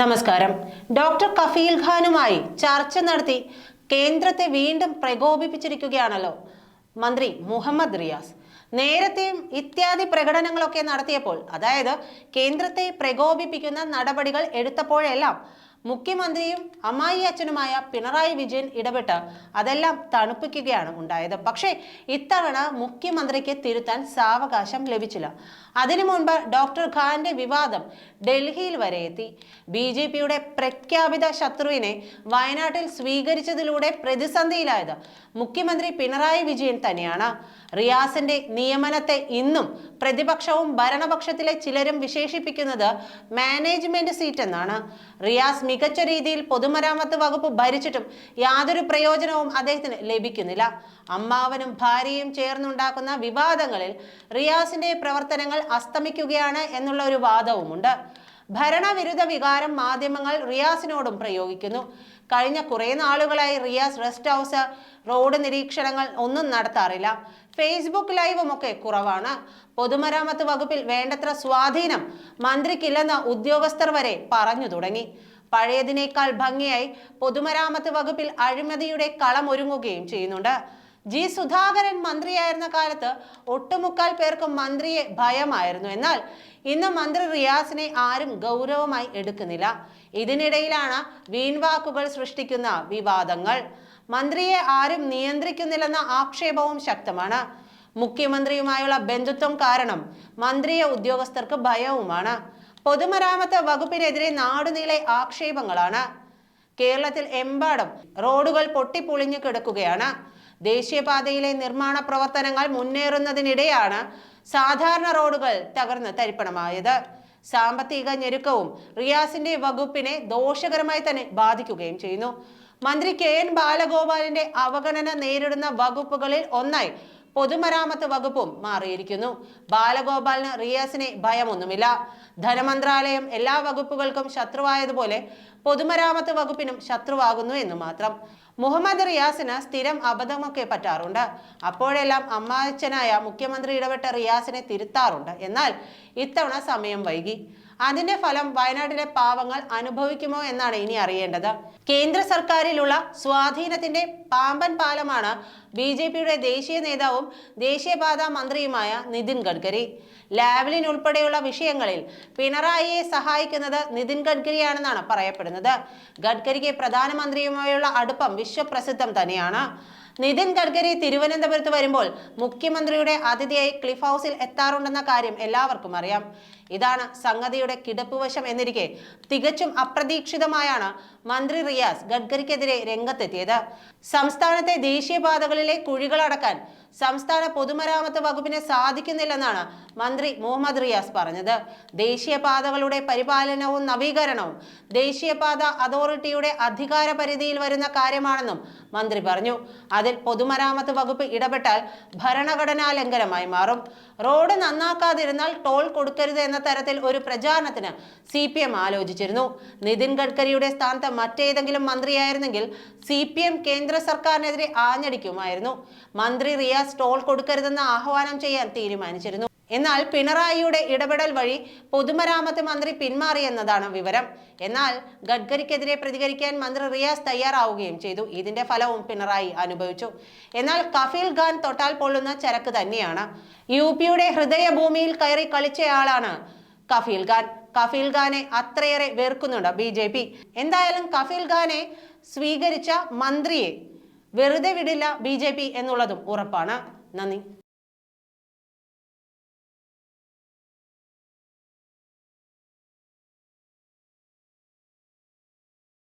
നമസ്കാരം. ഡോക്ടർ കഫീൽ ഖാനുമായി ചർച്ച നടത്തി കേന്ദ്രത്തെ വീണ്ടും പ്രകോപിപ്പിച്ചിരിക്കുകയാണല്ലോ മന്ത്രി മുഹമ്മദ് റിയാസ്. നേരത്തെയും ഇത്യാദി പ്രകടനങ്ങളൊക്കെ നടത്തിയപ്പോൾ അതായത് കേന്ദ്രത്തെ പ്രകോപിപ്പിക്കുന്ന നടപടികൾ എടുത്തപ്പോഴെല്ലാം മുഖ്യമന്ത്രിയും അമ്മായി അച്ഛനുമായ പിണറായി വിജയൻ ഇടപെട്ട് അതെല്ലാം തണുപ്പിക്കുകയാണ് ഉണ്ടായത്. പക്ഷേ ഇത്തവണ മുഖ്യമന്ത്രിക്ക് തിരുത്താൻ സാവകാശം ലഭിച്ചില്ല. അതിനു മുൻപ് ഡോക്ടർ ഖാന്റെ വിവാദം ഡൽഹിയിൽ വരെ എത്തി. ബി ജെ പിയുടെ പ്രഖ്യാപിത ശത്രുവിനെ വയനാട്ടിൽ സ്വീകരിച്ചതിലൂടെ പ്രതിസന്ധിയിലായത് മുഖ്യമന്ത്രി പിണറായി വിജയൻ തന്നെയാണ്. റിയാസിന്റെ നിയമനത്തെ ഇന്നും പ്രതിപക്ഷവും ഭരണപക്ഷത്തിലെ ചിലരും വിശേഷിപ്പിക്കുന്നത് മാനേജ്മെന്റ് സീറ്റ് എന്നാണ്. റിയാസ് മികച്ച രീതിയിൽ പൊതുമരാമത്ത് വകുപ്പ് ഭരിച്ചിട്ടും യാതൊരു പ്രയോജനവും അദ്ദേഹത്തിന് ലഭിക്കുന്നില്ല. അമ്മാവനും ഭാര്യയും ചേർന്നുണ്ടാക്കുന്ന വിവാദങ്ങളിൽ റിയാസിന്റെ പ്രവർത്തനങ്ങൾ അസ്തമിക്കുകയാണ് എന്നുള്ള ഒരു വാദവുമുണ്ട്. ഭരണവിരുദ്ധ വികാരം മാധ്യമങ്ങൾ റിയാസിനോടും പ്രയോഗിക്കുന്നു. കഴിഞ്ഞ കുറേ നാളുകളായി റിയാസ് റെസ്റ്റ് ഹൗസ് റോഡ് നിരീക്ഷണങ്ങൾ ഒന്നും നടത്താറില്ല. ഫേസ്ബുക്ക് ലൈവും ഒക്കെ കുറവാണ്. പൊതുമരാമത്ത് വകുപ്പിൽ വേണ്ടത്ര സ്വാധീനം മന്ത്രിക്കില്ലെന്ന് ഉദ്യോഗസ്ഥർ വരെ പറഞ്ഞു തുടങ്ങി. പഴയതിനേക്കാൾ ഭംഗിയായി പൊതുമരാമത്ത് വകുപ്പിൽ അഴിമതിയുടെ കളം ഒരുങ്ങുകയും ചെയ്യുന്നുണ്ട്. ജി സുധാകരൻ മന്ത്രിയായിരുന്ന കാലത്ത് ഒട്ടുമുക്കാൽ പേർക്കും മന്ത്രിയെ ഭയമായിരുന്നു. എന്നാൽ ഇന്ന് മന്ത്രി റിയാസിനെ ആരും ഗൗരവമായി എടുക്കുന്നില്ല. ഇതിനിടയിലാണ് വീൺവാക്കുകൾ സൃഷ്ടിക്കുന്ന വിവാദങ്ങൾ. മന്ത്രിയെ ആരും നിയന്ത്രിക്കുന്നില്ലെന്ന ആക്ഷേപവും ശക്തമാണ്. മുഖ്യമന്ത്രിയുമായുള്ള ബന്ധുത്വം കാരണം മന്ത്രിയെ ഉദ്യോഗസ്ഥർക്ക് ഭയവുമാണ്. പൊതുമരാമത്ത് വകുപ്പിനെതിരെ നാടുനീളെ ആക്ഷേപങ്ങളാണ്. കേരളത്തിൽ എമ്പാടും റോഡുകൾ പൊട്ടിപ്പൊളിഞ്ഞു കിടക്കുകയാണ്. ദേശീയപാതയിലെ നിർമ്മാണ പ്രവർത്തനങ്ങൾ മുന്നേറുന്നതിനിടെയാണ് സാധാരണ റോഡുകൾ തകർന്ന് തരിപ്പണമായത്. സാമ്പത്തിക ഞെരുക്കവും റിയാസിന്റെ വകുപ്പിനെ ദോഷകരമായി തന്നെ ബാധിക്കുകയും ചെയ്യുന്നു. മന്ത്രി കെ എൻ ബാലഗോപാലിന്റെ അവഗണന നേരിടുന്ന വകുപ്പുകളിൽ ഒന്നായി പൊതുമരാമത്ത് വകുപ്പും മാറിയിരിക്കുന്നു. ബാലഗോപാലിന് റിയാസിനെ ഭയമൊന്നുമില്ല. ധനമന്ത്രാലയം എല്ലാ വകുപ്പുകൾക്കും ശത്രുവായതുപോലെ പൊതുമരാമത്ത് വകുപ്പിനും ശത്രുവാകുന്നു എന്ന് മാത്രം. മുഹമ്മദ് റിയാസിന് സ്ഥിരം അബദ്ധമൊക്കെ പറ്റാറുണ്ട്. അപ്പോഴെല്ലാം അമ്മാച്ചനായ മുഖ്യമന്ത്രി ഇടപെട്ട റിയാസിനെ തിരുത്താറുണ്ട്. എന്നാൽ ഇത്തവണ സമയം വൈകി. അതിന്റെ ഫലം വയനാട്ടിലെ പാവങ്ങൾ അനുഭവിക്കുമോ എന്നാണ് ഇനി അറിയേണ്ടത്. കേന്ദ്ര സർക്കാരിലുള്ള സ്വാധീനത്തിന്റെ പാമ്പൻ പാലമാണ് ബി ജെ പിയുടെ ദേശീയ നേതാവും ദേശീയപാത മന്ത്രിയുമായ നിതിൻ ഗഡ്കരി. ലാവ്ലിൻ ഉൾപ്പെടെയുള്ള വിഷയങ്ങളിൽ പിണറായിയെ സഹായിക്കുന്നത് നിതിൻ ഗഡ്കരിയാണെന്നാണ് പറയപ്പെടുന്നത്. ഗഡ്കരിക്ക് പ്രധാനമന്ത്രിയുമായുള്ള അടുപ്പം വിശ്വപ്രസിദ്ധം തന്നെയാണ്. നിതിൻ ഗഡ്കരി തിരുവനന്തപുരത്ത് വരുമ്പോൾ മുഖ്യമന്ത്രിയുടെ അതിഥിയായി ക്ലിഫ് ഹൗസിൽ എത്താറുണ്ടെന്ന കാര്യം എല്ലാവർക്കും അറിയാം. ഇതാണ് സംഗതിയുടെ കിടപ്പുവശം എന്നിരിക്കെ തികച്ചും അപ്രതീക്ഷിതമായാണ് മന്ത്രി റിയാസ് ഗഡ്കരിക്കെതിരെ രംഗത്തെത്തിയത്. സംസ്ഥാനത്തെ ദേശീയപാതകളിലെ കുഴികളടക്കാൻ സംസ്ഥാന പൊതുമരാമത്ത് വകുപ്പിന് സാധിക്കുന്നില്ലെന്നാണ് മന്ത്രി മുഹമ്മദ് റിയാസ് പറഞ്ഞത്. ദേശീയപാതകളുടെ പരിപാലനവും നവീകരണവും ദേശീയപാത അതോറിറ്റിയുടെ അധികാര പരിധിയിൽ വരുന്ന കാര്യമാണെന്നും മന്ത്രി പറഞ്ഞു. അതിൽ പൊതുമരാമത്ത് വകുപ്പ് ഇടപെട്ടാൽ ഭരണഘടനാ ലംഘനമായി മാറും. റോഡ് നന്നാക്കാതിരുന്നാൽ ടോൾ കൊടുക്കരുത് എന്ന തരത്തിൽ ഒരു പ്രചാരണത്തിന് സി പി എം ആലോചിച്ചിരുന്നു. നിതിൻ ഗഡ്കരിയുടെ സ്ഥാനത്ത് മറ്റേതെങ്കിലും മന്ത്രിയായിരുന്നെങ്കിൽ സി പി എം കേന്ദ്ര സർക്കാരിനെതിരെ ആഞ്ഞടിക്കുമായിരുന്നു. മന്ത്രി റിയാസ് ടോൾ കൊടുക്കരുതെന്ന് ആഹ്വാനം ചെയ്യാൻ തീരുമാനിച്ചിരുന്നു. എന്നാൽ പിണറായിയുടെ ഇടപെടൽ വഴി പൊതുമരാമത്ത് മന്ത്രി പിന്മാറിയെന്നതാണ് വിവരം. എന്നാൽ ഗഡ്കരിക്കെതിരെ പ്രതികരിക്കാൻ മന്ത്രി റിയാസ് തയ്യാറാവുകയും ചെയ്തു. ഇതിന്റെ ഫലവും പിണറായി അനുഭവിച്ചു. എന്നാൽ കഫീൽ ഖാൻ തൊട്ടാൽ പൊള്ളുന്ന ചരക്ക് തന്നെയാണ്. യു പിയുടെ ഹൃദയഭൂമിയിൽ കയറി കളിച്ചയാളാണ് കഫീൽ ഖാൻ. കഫീൽ ഖാനെ അത്രയേറെ വെറുക്കുന്നുണ്ട് ബി എന്തായാലും കഫീൽ ഖാനെ സ്വീകരിച്ച മന്ത്രിയെ വെറുതെ വിടില്ല ബി എന്നുള്ളതും ഉറപ്പാണ്. നന്ദി.